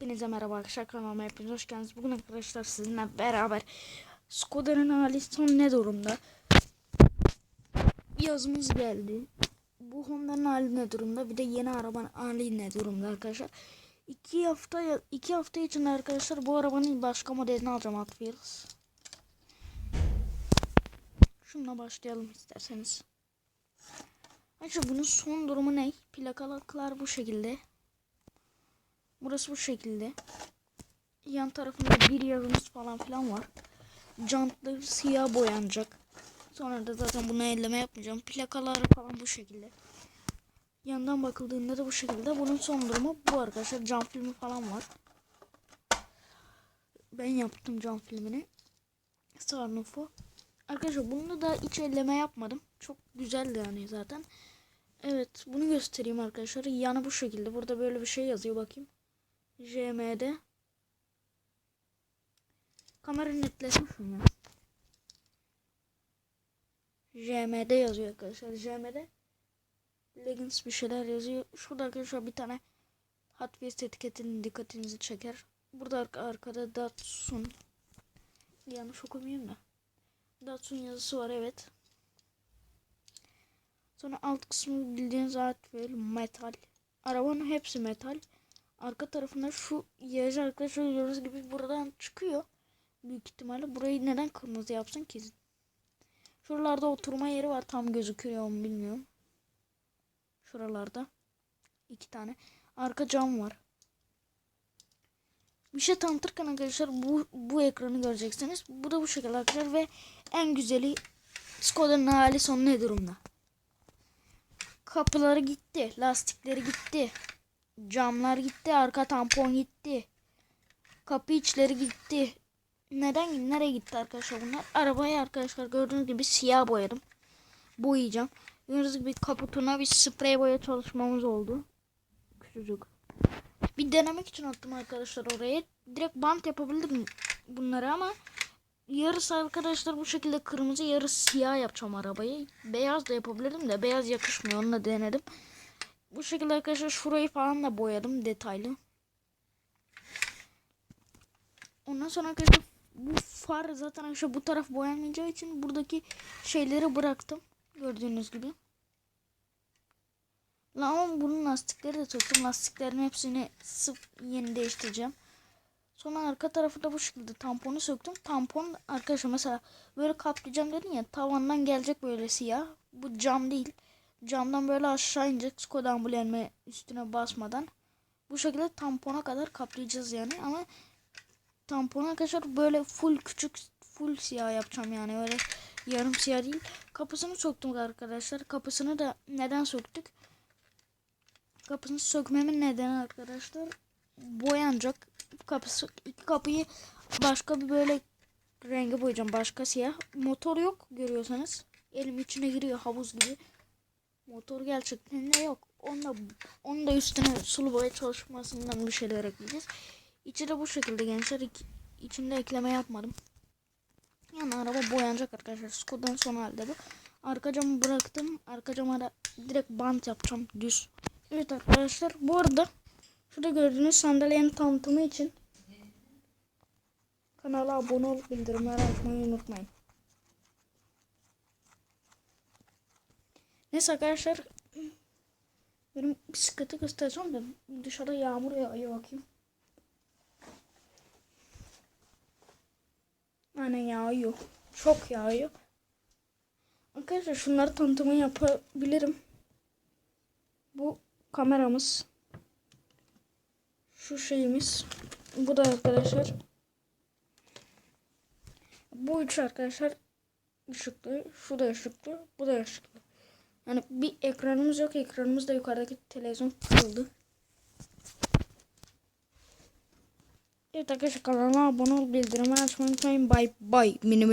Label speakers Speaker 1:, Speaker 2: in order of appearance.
Speaker 1: Hepinize merhaba arkadaşlar kanalıma hepiniz hoş geldiniz. Bugün arkadaşlar sizinle beraber Skoda'nın hali son ne durumda? Yazımız geldi. Bu Honda'nın hali ne durumda? Bir de yeni arabanın hali ne durumda arkadaşlar? İki hafta iki hafta içinde arkadaşlar bu arabanın başka modelini alacağım Wheels. Şununla başlayalım isterseniz. Arkadaşlar bunun son durumu ne? Plakalıklar bu şekilde. Burası bu şekilde. Yan tarafında bir yazımız falan filan var. Jantları siyah boyanacak. Sonra da zaten buna elleme yapmayacağım. Plakaları falan bu şekilde. Yandan bakıldığında da bu şekilde. Bunun son durumu bu arkadaşlar. Cam filmi falan var. Ben yaptım cam filmini. Sarnufu. Arkadaşlar bunu da hiç elleme yapmadım. Çok güzeldi yani zaten. Evet bunu göstereyim arkadaşlar. Yanı bu şekilde. Burada böyle bir şey yazıyor bakayım. JM'de. Kamera netlesin şunu ya. JM'de yazıyor arkadaşlar. JM'de Legends bir şeyler yazıyor. Şurada arkadaşlar bir tane Hot Wheels etiketinin dikkatinizi çeker. Burada arka, arkada Datsun yanlış okumayayım da. Datsun yazısı var evet. Sonra alt kısmı bildiğiniz Hot metal. Arabanın hepsi metal. Arka tarafında şu yazı arkadaşlar gördüğünüz gibi buradan çıkıyor. Büyük ihtimalle burayı neden kırmızı yapsın ki? Şuralarda oturma yeri var tam gözüküyor mu bilmiyorum. Şuralarda. iki tane. Arka cam var. Bir şey tanıtırken arkadaşlar bu, bu ekranı göreceksiniz. Bu da bu şekilde arkadaşlar ve en güzeli Skoda'nın hali son ne durumda? Kapıları gitti. Lastikleri gitti. Camlar gitti. Arka tampon gitti. Kapı içleri gitti. Neden nereye gitti arkadaşlar bunlar? Arabayı arkadaşlar gördüğünüz gibi siyah boyadım. Boyayacağım. Gördüğünüz gibi kaputuna bir sprey boya çalışmamız oldu. Küçücük. Bir denemek için attım arkadaşlar oraya. Direkt bant yapabildim bunları ama yarısı arkadaşlar bu şekilde kırmızı yarısı siyah yapacağım arabayı. Beyaz da yapabilirdim de beyaz yakışmıyor onu da denedim. Bu şekilde arkadaşlar şurayı falan da boyadım detaylı. Ondan sonra arkadaşlar bu far zaten arkadaşlar bu taraf boyanmayacağı için buradaki şeyleri bıraktım. Gördüğünüz gibi. Ama bunun lastikleri de söktüm. Lastiklerin hepsini sıf yeni değiştireceğim. Sonra arka tarafı da bu şekilde tamponu söktüm. Tampon arkadaşlar mesela böyle kaplayacağım dedin ya tavandan gelecek böyle siyah. Bu cam değil. Camdan böyle aşağı inecek Skoda ambulemi üstüne basmadan. Bu şekilde tampona kadar kaplayacağız yani ama tamponu arkadaşlar böyle full küçük full siyah yapacağım yani öyle yarım siyah değil. Kapısını söktüm arkadaşlar. Kapısını da neden söktük? Kapısını sökmemin nedeni arkadaşlar boyanacak. Kapısı iki kapıyı başka bir böyle rengi boyayacağım. Başka siyah. Motor yok görüyorsanız. Elim içine giriyor havuz gibi. Motor gerçekten yok. Onu da, onu da üstüne sulu boya çalışmasından bir şeyler ekleyeceğiz. İçi de bu şekilde gençler. İç, içinde ekleme yapmadım. Yani araba boyanacak arkadaşlar. Skoda'nın son halde bu. Arka camı bıraktım. Arka cama da direkt bant yapacağım düz. Evet arkadaşlar bu arada şurada gördüğünüz sandalyenin tanıtımı için kanala abone olup bildirimleri açmayı unutmayın. Neyse arkadaşlar benim bisikleti göstereceğim de dışarıda yağmur yağıyor bakayım. Aynen yağıyor. Çok yağıyor. Arkadaşlar şunları tanıtımı yapabilirim. Bu kameramız. Şu şeyimiz. Bu da arkadaşlar. Bu üç arkadaşlar ışıklı. Şu da ışıklı. Bu da ışıklı. Yani bir ekranımız yok. Ekranımız da yukarıdaki televizyon kırıldı. Evet arkadaşlar kanala abone ol bildirimi açmayı unutmayın. Bye bye. Mini